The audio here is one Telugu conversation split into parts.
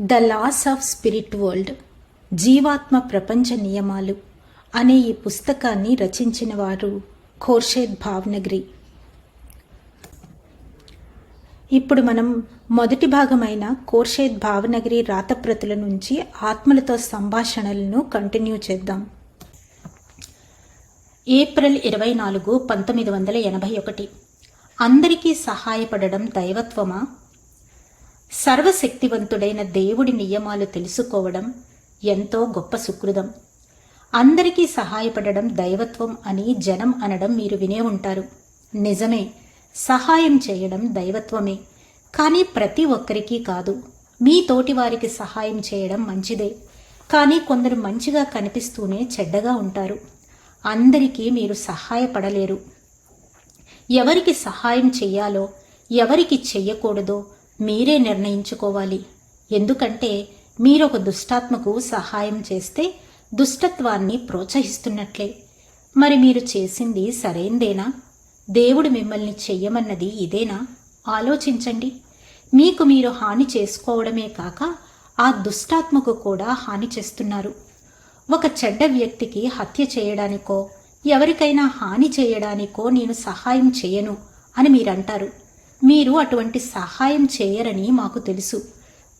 The laws of spirit world జీవాత్మ ప్రపంచ నియమాలు అనే ఈ పుస్తకాన్ని రచించిన వారు ఖోర్షేద్ భావ్నగరి. ఇప్పుడు మనం మొదటి భాగమైన కోర్షేద్ భావనగరి రాతప్రతుల నుంచి ఆత్మలతో సంభాషణలను కంటిన్యూ చేద్దాం. ఏప్రిల్ ఇరవై నాలుగు పంతొమ్మిది వందల ఎనభై ఒకటి. అందరికీ సహాయపడడం దైవత్వమా? సర్వశక్తివంతుడైన దేవుడి నియమాలు తెలుసుకోవడం ఎంతో గొప్ప సుకృదం అందరికీ సహాయపడడం దైవత్వం అని జనం అనడం మీరు వినే ఉంటారు. నిజమే సహాయం చేయడం దైవత్వమే కానీ ప్రతి ఒక్కరికి కాదు. మీ తోటి వారికి సహాయం చేయడం మంచిదే కానీ కొందరు మంచిగా కనిపిస్తూనే చెడ్డగా ఉంటారు. అందరికీ మీరు సహాయపడలేరు. ఎవరికి సహాయం చెయ్యాలో ఎవరికి చెయ్యకూడదో మీరే నిర్ణయించుకోవాలి. ఎందుకంటే మీరొక దుష్టాత్మకు సహాయం చేస్తే దుష్టత్వాన్ని ప్రోత్సహిస్తున్నట్లే. మరి మీరు చేసింది సరైందేనా? దేవుడు మిమ్మల్ని చెయ్యమన్నది ఇదేనా? ఆలోచించండి. మీకు మీరు హాని చేసుకోవడమే కాక ఆ దుష్టాత్మకు కూడా హాని చేస్తున్నారు. ఒక చెడ్డ వ్యక్తికి హత్య చేయడానికో ఎవరికైనా హాని చేయడానికో నేను సహాయం చేయను అని మీరంటారు. మీరు అటువంటి సహాయం చేయరని మాకు తెలుసు.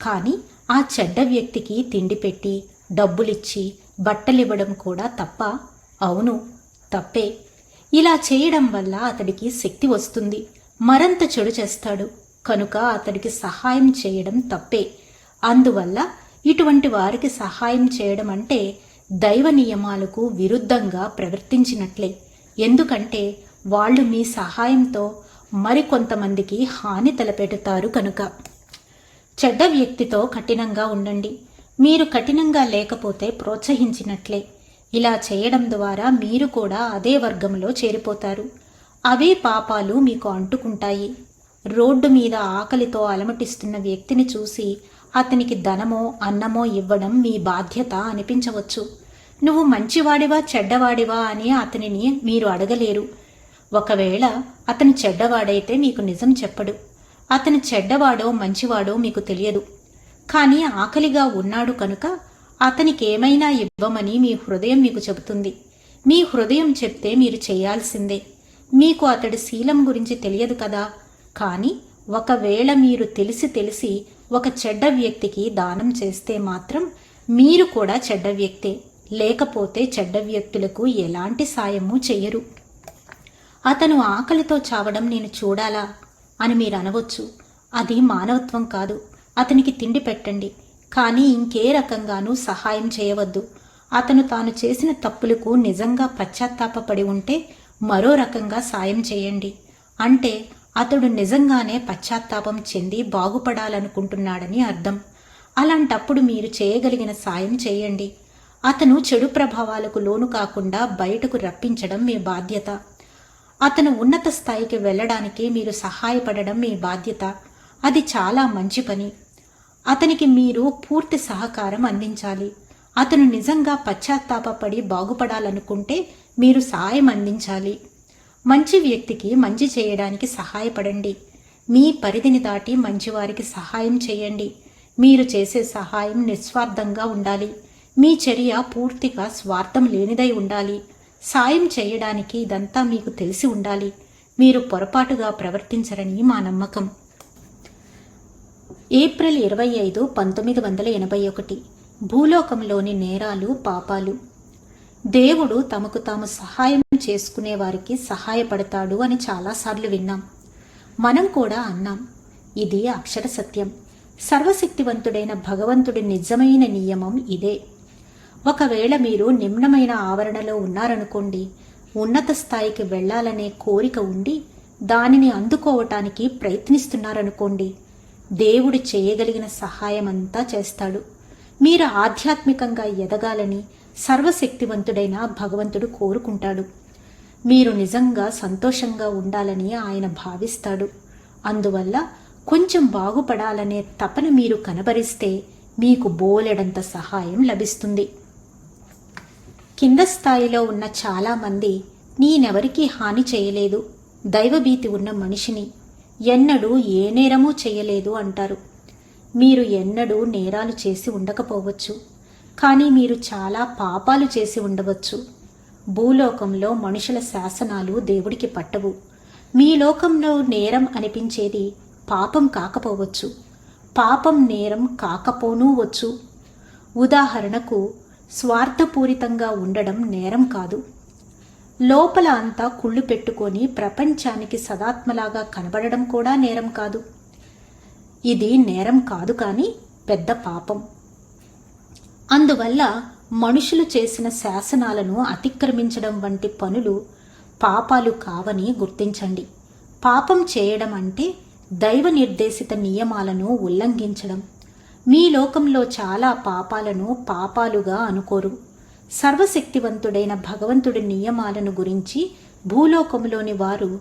కానీ ఆ చెడ్డ వ్యక్తికి తిండి పెట్టి డబ్బులిచ్చి బట్టలివ్వడం కూడా తప్ప అవును తప్పే. ఇలా చేయడం వల్ల అతడికి శక్తి వస్తుంది. మరంత చెడు చేస్తాడు. కనుక అతడికి సహాయం చేయడం తప్పే. అందువల్ల ఇటువంటి వారికి సహాయం చేయడం అంటే దైవ నియమాలకు విరుద్ధంగా ప్రవర్తించినట్లే. ఎందుకంటే వాళ్ళు మీ సహాయంతో మరికొంతమందికి హాని తలపెడతారు కనుక. చెడ్డ వ్యక్తితో కఠినంగా ఉండండి. మీరు కఠినంగా లేకపోతే ప్రోత్సహించినట్లే. ఇలా చేయడం ద్వారా మీరు కూడా అదే వర్గంలో చేరిపోతారు. అవే పాపాలు మీకు అంటుకుంటాయి. రోడ్డు మీద ఆకలితో అలమటిస్తున్న వ్యక్తిని చూసి అతనికి ధనమో అన్నమో ఇవ్వడం మీ బాధ్యత అనిపించవచ్చు. నువ్వు మంచివాడివా చెడ్డవాడివా అని అతనిని మీరు అడగలేరు. ఒకవేళ అతను చెడ్డవాడైతే మీకు నిజం చెప్పడు. అతను చెడ్డవాడో మంచివాడో మీకు తెలియదు. కానీ ఆకలిగా ఉన్నాడు కనుక అతనికేమైనా ఇవ్వమని మీ హృదయం మీకు చెబుతుంది. మీ హృదయం చెప్తే మీరు చేయాల్సిందే. మీకు అతడి శీలం గురించి తెలియదు కదా. కానీ ఒకవేళ మీరు తెలిసి తెలిసి ఒక చెడ్డ వ్యక్తికి దానం చేస్తే మాత్రం మీరు కూడా చెడ్డ వ్యక్తే. లేకపోతే చెడ్డ వ్యక్తులకు ఎలాంటి సాయము చెయ్యరు. అతను ఆకలితో చావడం నేను చూడాలా అని మీరు అనవచ్చు అది మానవత్వం కాదు. అతనికి తిండి పెట్టండి. కానీ ఇంకే రకంగానూ సహాయం చేయవద్దు. అతను తాను చేసిన తప్పులకు నిజంగా పశ్చాత్తాపడి ఉంటే మరో రకంగా సాయం చేయండి. అంటే అతడు నిజంగానే పశ్చాత్తాపం చెంది బాగుపడాలనుకుంటున్నాడని అర్థం. అలాంటప్పుడు మీరు చేయగలిగిన సాయం చేయండి. అతను చెడు ప్రభావాలకు లోను కాకుండా బయటకు రప్పించడం మీ బాధ్యత. అతను ఉన్నత స్థాయికి వెళ్ళడానికి మీరు సహాయపడడం మీ బాధ్యత. అది చాలా మంచి పని. అతనికి మీరు పూర్తి సహకారం అందించాలి. అతను నిజంగా పశ్చాత్తాపడి బాగుపడాలనుకుంటే మీరు సాయం అందించాలి. మంచి వ్యక్తికి మంచి చేయడానికి సహాయపడండి. మీ పరిధిని దాటి మంచివారికి సహాయం చేయండి. మీరు చేసే సహాయం నిస్వార్థంగా ఉండాలి. మీ చర్య పూర్తిగా స్వార్థం లేనిదై ఉండాలి. సాయం చేయడానికి ఇదంతా మీకు తెలిసి ఉండాలి. మీరు పొరపాటుగా ప్రవర్తించరని మా నమ్మకం. ఏప్రిల్ ఇరవై ఐదు పంతొమ్మిది వందల ఎనభై ఒకటి. భూలోకంలోని నేరాలు పాపాలు. దేవుడు తమకు తాము సహాయం చేసుకునే వారికి సహాయపడతాడు అని చాలాసార్లు విన్నాం. మనం కూడా అన్నాం. ఇది అక్షర సత్యం. సర్వశక్తివంతుడైన భగవంతుడి నిజమైన నియమం ఇదే. ఒకవేళ మీరు నిమ్నమైన ఆవరణలో ఉన్నారనుకోండి ఉన్నత స్థాయికి వెళ్ళాలనే కోరిక ఉండి దానిని అందుకోవటానికి ప్రయత్నిస్తున్నారనుకోండి దేవుడు చేయగలిగిన సహాయమంతా చేస్తాడు. మీరు ఆధ్యాత్మికంగా ఎదగాలని సర్వశక్తివంతుడైన భగవంతుడు కోరుకుంటాడు. మీరు నిజంగా సంతోషంగా ఉండాలని ఆయన భావిస్తాడు. అందువల్ల కొంచెం బాగుపడాలనే తపన మీరు కనబరిస్తే మీకు బోలెడంత సహాయం లభిస్తుంది. కింద స్థాయిలో ఉన్న చాలామంది నేనెవరికీ హాని చేయలేదు. దైవభీతి ఉన్న మనిషిని ఎన్నడూ ఏ నేరమూ చేయలేదు అంటారు. మీరు ఎన్నడూ నేరాలు చేసి ఉండకపోవచ్చు. కానీ మీరు చాలా పాపాలు చేసి ఉండవచ్చు. భూలోకంలో మనుషుల శాసనాలు దేవుడికి పట్టవు. మీ లోకంలో నేరం అనిపించేది పాపం కాకపోవచ్చు. పాపం నేరం కాకపోనూ వచ్చు. ఉదాహరణకు స్వార్థపూరితంగా ఉండడం నేరం కాదు. లోపల అంతా కుళ్ళు పెట్టుకొని ప్రపంచానికి సదాత్మలాగా కనబడడం కూడా నేరం కాదు. ఇది నేరం కాదు కానీ పెద్ద పాపం. అందువల్ల మనుషులు చేసిన శాసనాలను అతిక్రమించడం వంటి పనులు పాపాలు కావని గుర్తించండి. పాపం చేయడం అంటే దైవ నిర్దేశిత నియమాలను ఉల్లంఘించడం. మీ లోకంలో చాలా పాపాలను పాపాలుగా అనుకోరు. సర్వశక్తివంతుడైన భగవంతుడి నియమాలను గురించి భూలోకంలోని వారు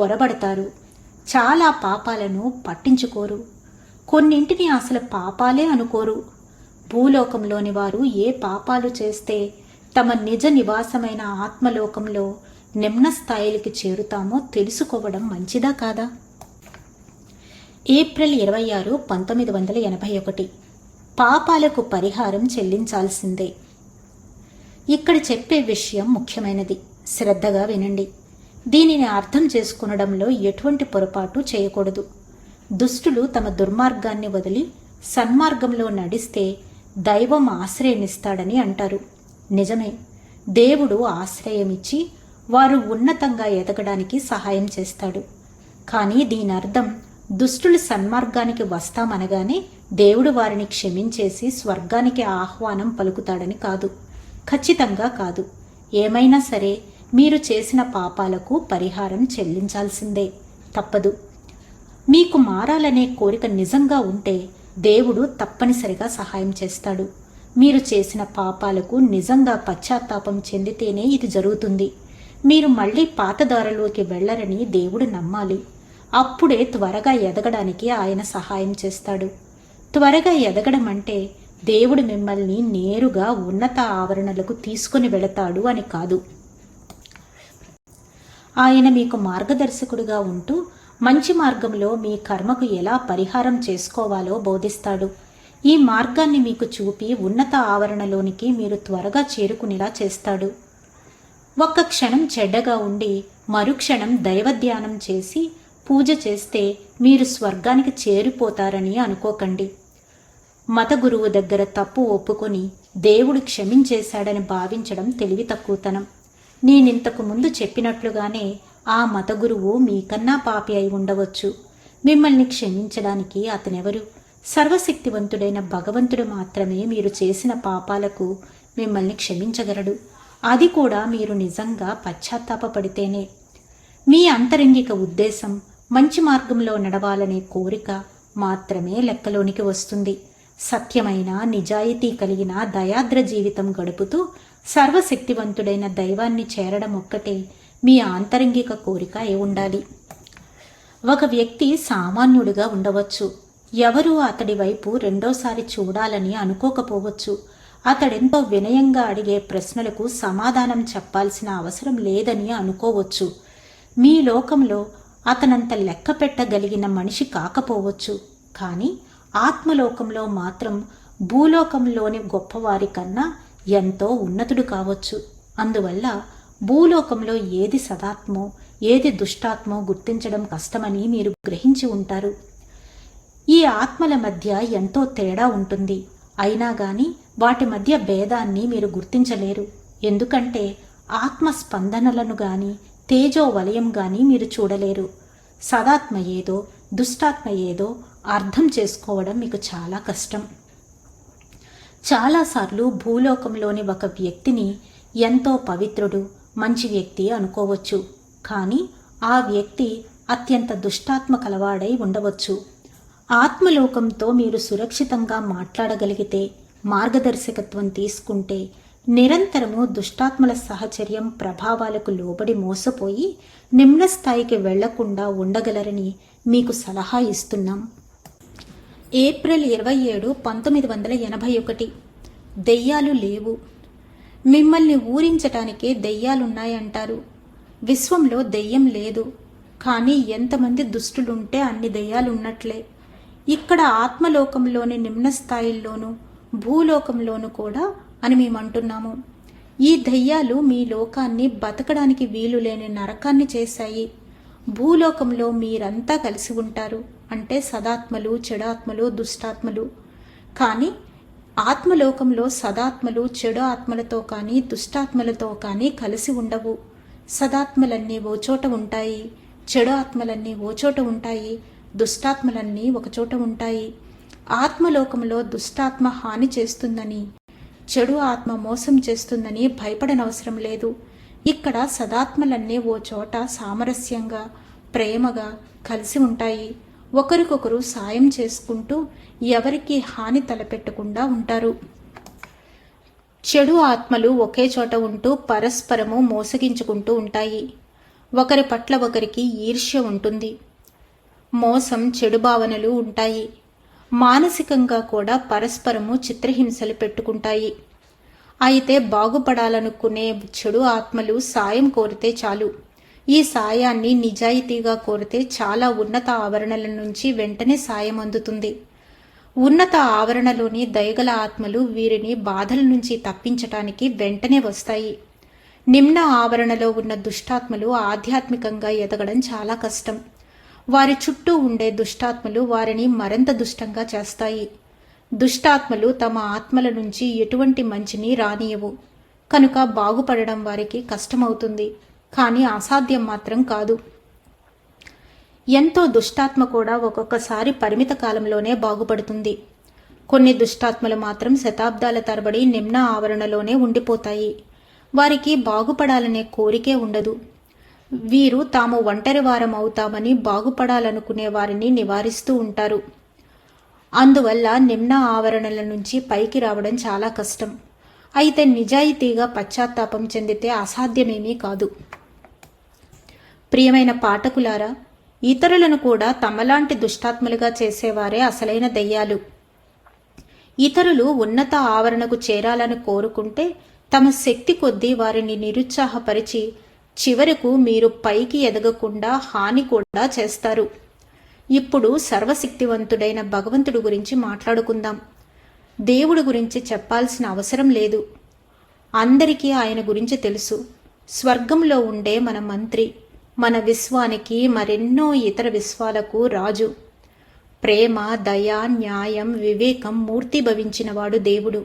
పొరబడతారు. చాలా పాపాలను పట్టించుకోరు. కొన్నింటిని అసలు పాపాలే అనుకోరు. భూలోకంలోని వారు ఏ పాపాలు చేస్తే తమ నిజ నివాసమైన ఆత్మలోకంలో నిమ్న స్థాయిలకి చేరుతామో తెలుసుకోవడం మంచిదా కాదా? ఏప్రిల్ ఇరవై ఆరు పంతొమ్మిది వందల ఎనభై ఒకటి. పాపాలకు పరిహారం చెల్లించాల్సిందే. ఇక్కడ చెప్పే విషయం ముఖ్యమైనది. శ్రద్ధగా వినండి. దీనిని అర్థం చేసుకునడంలో ఎటువంటి పొరపాటు చేయకూడదు. దుష్టులు తమ దుర్మార్గాన్ని వదిలి సన్మార్గంలో నడిస్తే దైవం ఆశ్రయమిస్తాడని అంటారు. నిజమే. దేవుడు ఆశ్రయమిచ్చి వారు ఉన్నతంగా ఎదగడానికి సహాయం చేస్తాడు. కానీ దీని అర్థం దుష్టులు సన్మార్గానికి వస్తామనగానే దేవుడు వారిని క్షమించేసి స్వర్గానికి ఆహ్వానం పలుకుతాడని కాదు. ఖచ్చితంగా కాదు. ఏమైనా సరే మీరు చేసిన పాపాలకు పరిహారం చెల్లించాల్సిందే. తప్పదు. మీకు మారాలనే కోరిక నిజంగా ఉంటే దేవుడు తప్పనిసరిగా సహాయం చేస్తాడు. మీరు చేసిన పాపాలకు నిజంగా పశ్చాత్తాపం చెందితేనే ఇది జరుగుతుంది. మీరు మళ్ళీ పాతదారిలోకి వెళ్ళరని దేవుడు నమ్మాలి. అప్పుడే త్వరగా ఎదగడానికి ఆయన సహాయం చేస్తాడు. త్వరగా ఎదగడం అంటే దేవుడు మిమ్మల్ని నేరుగా ఉన్నత ఆవరణలకు తీసుకుని వెళతాడు అని కాదు. ఆయన మీకు మార్గదర్శకుడిగా ఉంటూ మంచి మార్గంలో మీ కర్మకు ఎలా పరిహారం చేసుకోవాలో బోధిస్తాడు. ఈ మార్గాన్ని మీకు చూపి ఉన్నత ఆవరణలోనికి మీరు త్వరగా చేరుకునేలా చేస్తాడు. ఒక్క క్షణం చెడ్డగా ఉండి మరుక్షణం దైవధ్యానం చేసి పూజ చేస్తే మీరు స్వర్గానికి చేరిపోతారని అనుకోకండి. మత గురువు దగ్గర తప్పు ఒప్పుకొని దేవుడు క్షమించేశాడని భావించడం తెలివి తక్కువతనం నేనింతకు ముందు చెప్పినట్లుగానే ఆ మత గురువు మీకన్నా పాపి అయి ఉండవచ్చు. మిమ్మల్ని క్షమించడానికి అతనెవరు? సర్వశక్తివంతుడైన భగవంతుడు మాత్రమే మీరు చేసిన పాపాలకు మిమ్మల్ని క్షమించగలడు. అది కూడా మీరు నిజంగా పశ్చాత్తాపపడితేనే. మీ అంతరంగిక ఉద్దేశం మంచి మార్గంలో నడవాలనే కోరిక మాత్రమే లెక్కలోనికి వస్తుంది. సత్యమైన నిజాయితీ కలిగిన దయాద్ర జీవితం గడుపుతూ సర్వశక్తివంతుడైన దైవాన్ని చేరడం ఒక్కటే మీ ఆంతరంగిక కోరిక అయి ఉండాలి. ఒక వ్యక్తి సామాన్యుడిగా ఉండవచ్చు. ఎవరూ అతడి వైపు రెండోసారి చూడాలని అనుకోకపోవచ్చు. అతడెంతో వినయంగా అడిగే ప్రశ్నలకు సమాధానం చెప్పాల్సిన అవసరం లేదని అనుకోవచ్చు. మీ లోకంలో అతనంత లెక్క పెట్టగలిగిన మనిషి కాకపోవచ్చు. కానీ ఆత్మలోకంలో మాత్రం భూలోకంలోని గొప్పవారి కన్నా ఎంతో ఉన్నతుడు కావచ్చు. అందువల్ల భూలోకంలో ఏది సదాత్మో ఏది దుష్టాత్మో గుర్తించడం కష్టమని మీరు గ్రహించి ఉంటారు. ఈ ఆత్మల మధ్య ఎంతో తేడా ఉంటుంది. అయినా గాని వాటి మధ్య భేదాన్ని మీరు గుర్తించలేరు. ఎందుకంటే ఆత్మ స్పందనలను గాని తేజో వలయం గాని మీరు చూడలేరు. సదాత్మ ఏదో దుష్టాత్మ ఏదో అర్థం చేసుకోవడం మీకు చాలా కష్టం. చాలాసార్లు భూలోకంలోని ఒక వ్యక్తిని ఎంతో పవిత్రుడు మంచి వ్యక్తి అనుకోవచ్చు. కానీ ఆ వ్యక్తి అత్యంత దుష్టాత్మ కలవాడై ఉండవచ్చు. ఆత్మలోకంతో మీరు సురక్షితంగా మాట్లాడగలిగితే మార్గదర్శకత్వం తీసుకుంటే నిరంతరము దుష్టాత్మల సహచర్యం ప్రభావాలకు లోబడి మోసపోయి నిమ్న స్థాయికి వెళ్ళకుండా ఉండగలరని మీకు సలహా ఇస్తున్నాం. ఏప్రిల్ ఇరవై ఏడు పంతొమ్మిది వందల ఎనభై ఒకటి. దెయ్యాలు లేవు. మిమ్మల్ని ఊరించటానికే దెయ్యాలున్నాయంటారు. విశ్వంలో దెయ్యం లేదు. కానీ ఎంతమంది దుష్టులుంటే అన్ని దెయ్యాలున్నట్లే. ఇక్కడ ఆత్మలోకంలోని నిమ్న స్థాయిల్లోనూ భూలోకంలోనూ కూడా అని మేమంటున్నాము. ఈ దయ్యాలు మీ లోకాన్ని బతకడానికి వీలు లేని నరకాన్ని చేశాయి. భూలోకంలో మీరంతా కలిసి ఉంటారు. అంటే సదాత్మలు చెడాత్మలు దుష్టాత్మలు. కానీ ఆత్మలోకంలో సదాత్మలు చెడు ఆత్మలతో కానీ దుష్టాత్మలతో కానీ కలిసి ఉండవు. సదాత్మలన్నీ ఓ చోట ఉంటాయి. చెడు ఆత్మలన్నీ ఓ చోట ఉంటాయి. దుష్టాత్మలన్నీ ఒకచోట ఉంటాయి. ఆత్మలోకంలో దుష్టాత్మ హాని చేస్తుందని చెడు ఆత్మ మోసం చేస్తుందని భయపడనవసరం లేదు. ఇక్కడ సదాత్మలన్నీ ఓ చోట సామరస్యంగా ప్రేమగా కలిసి ఉంటాయి. ఒకరికొకరు సాయం చేసుకుంటూ ఎవరికి హాని తలపెట్టకుండా ఉంటారు. చెడు ఆత్మలు ఒకే చోట ఉంటూ పరస్పరము మోసగించుకుంటూ ఉంటాయి. ఒకరి పట్ల ఒకరికి ఈర్ష్య ఉంటుంది. మోసం చెడు భావనలు ఉంటాయి. మానసికంగా కూడా పరస్పరము చిత్రహింసలు పెట్టుకుంటాయి. అయితే బాగుపడాలనుకునే చెడు ఆత్మలు సాయం కోరితే చాలు. ఈ సాయాన్ని నిజాయితీగా కోరితే చాలా ఉన్నత ఆవరణల నుంచి వెంటనే సాయం అందుతుంది. ఉన్నత ఆవరణలోని దయగల ఆత్మలు వీరిని బాధల నుంచి తప్పించటానికి వెంటనే వస్తాయి. నిమ్న ఆవరణలో ఉన్న దుష్టాత్మలు ఆధ్యాత్మికంగా ఎదగడం చాలా కష్టం. వారి చుట్టూ ఉండే దుష్టాత్మలు వారిని మరింత దుష్టంగా చేస్తాయి. దుష్టాత్మలు తమ ఆత్మల నుంచి ఎటువంటి మంచిని రానియవు. కనుక బాగుపడడం వారికి కష్టమవుతుంది. కానీ అసాధ్యం మాత్రం కాదు. ఎంతో దుష్టాత్మ కూడా ఒక్కొక్కసారి పరిమిత కాలంలోనే బాగుపడుతుంది. కొన్ని దుష్టాత్మలు మాత్రం శతాబ్దాల తరబడి నిమ్న ఆవరణలోనే ఉండిపోతాయి. వారికి బాగుపడాలనే కోరికే ఉండదు. వీరు తాము ఒంటరి వారం అవుతామని బాగుపడాలనుకునే వారిని నివారిస్తూ ఉంటారు. అందువల్ల నిమ్న ఆవరణల నుంచి పైకి రావడం చాలా కష్టం. అయితే నిజాయితీగా పశ్చాత్తాపం చెందితే అసాధ్యమేమీ కాదు. ప్రియమైన పాఠకులారా ఇతరులను కూడా తమలాంటి దుష్టాత్ములుగా చేసేవారే అసలైన దెయ్యాలు. ఇతరులు ఉన్నత ఆవరణకు చేరాలని కోరుకుంటే తమ శక్తి కొద్దీ వారిని నిరుత్సాహపరిచి చివరకు మీరు పైకి ఎదగకుండా హాని కూడా చేస్తారు. ఇప్పుడు సర్వశక్తివంతుడైన భగవంతుడు గురించి మాట్లాడుకుందాం. దేవుడు గురించి చెప్పాల్సిన అవసరం లేదు. అందరికీ ఆయన గురించి తెలుసు. స్వర్గంలో ఉండే మన మంత్రి మన విశ్వానికి మరెన్నో ఇతర విశ్వాలకు రాజు. ప్రేమ దయ న్యాయం వివేకం మూర్తి భవించినవాడు దేవుడు.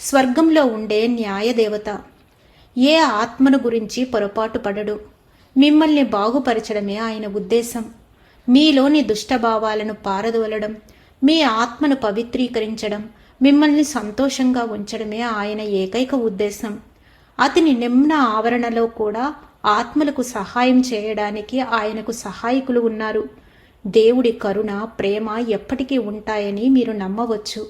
స్వర్గంలో ఉండే న్యాయదేవత. ఏ ఆత్మను గురించి పొరపాటు పడడు. మిమ్మల్ని బాగుపరచడమే ఆయన ఉద్దేశం. మీలోని దుష్టభావాలను పారదోలడం మీ ఆత్మను పవిత్రీకరించడం మిమ్మల్ని సంతోషంగా ఉంచడమే ఆయన ఏకైక ఉద్దేశం. అతని నిమ్న ఆవరణలో కూడా ఆత్మలకు సహాయం చేయడానికి ఆయనకు సహాయకులు ఉన్నారు. దేవుడి కరుణ ప్రేమ ఎప్పటికీ ఉంటాయని మీరు నమ్మవచ్చు.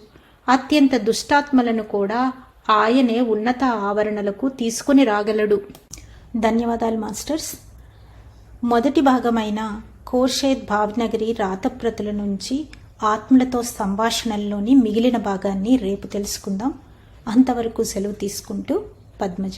అత్యంత దుష్టాత్మలను కూడా ఆయనే ఉన్నత ఆవరణలకు తీసుకుని రాగలడు. ధన్యవాదాలు మాస్టర్స్. మొదటి భాగమైన కోర్షేద్ భావ్నగరి రాతప్రతుల నుంచి ఆత్మలతో సంభాషణల్లోని మిగిలిన భాగాన్ని రేపు తెలుసుకుందాం. అంతవరకు సెలవు తీసుకుంటూ పద్మజ.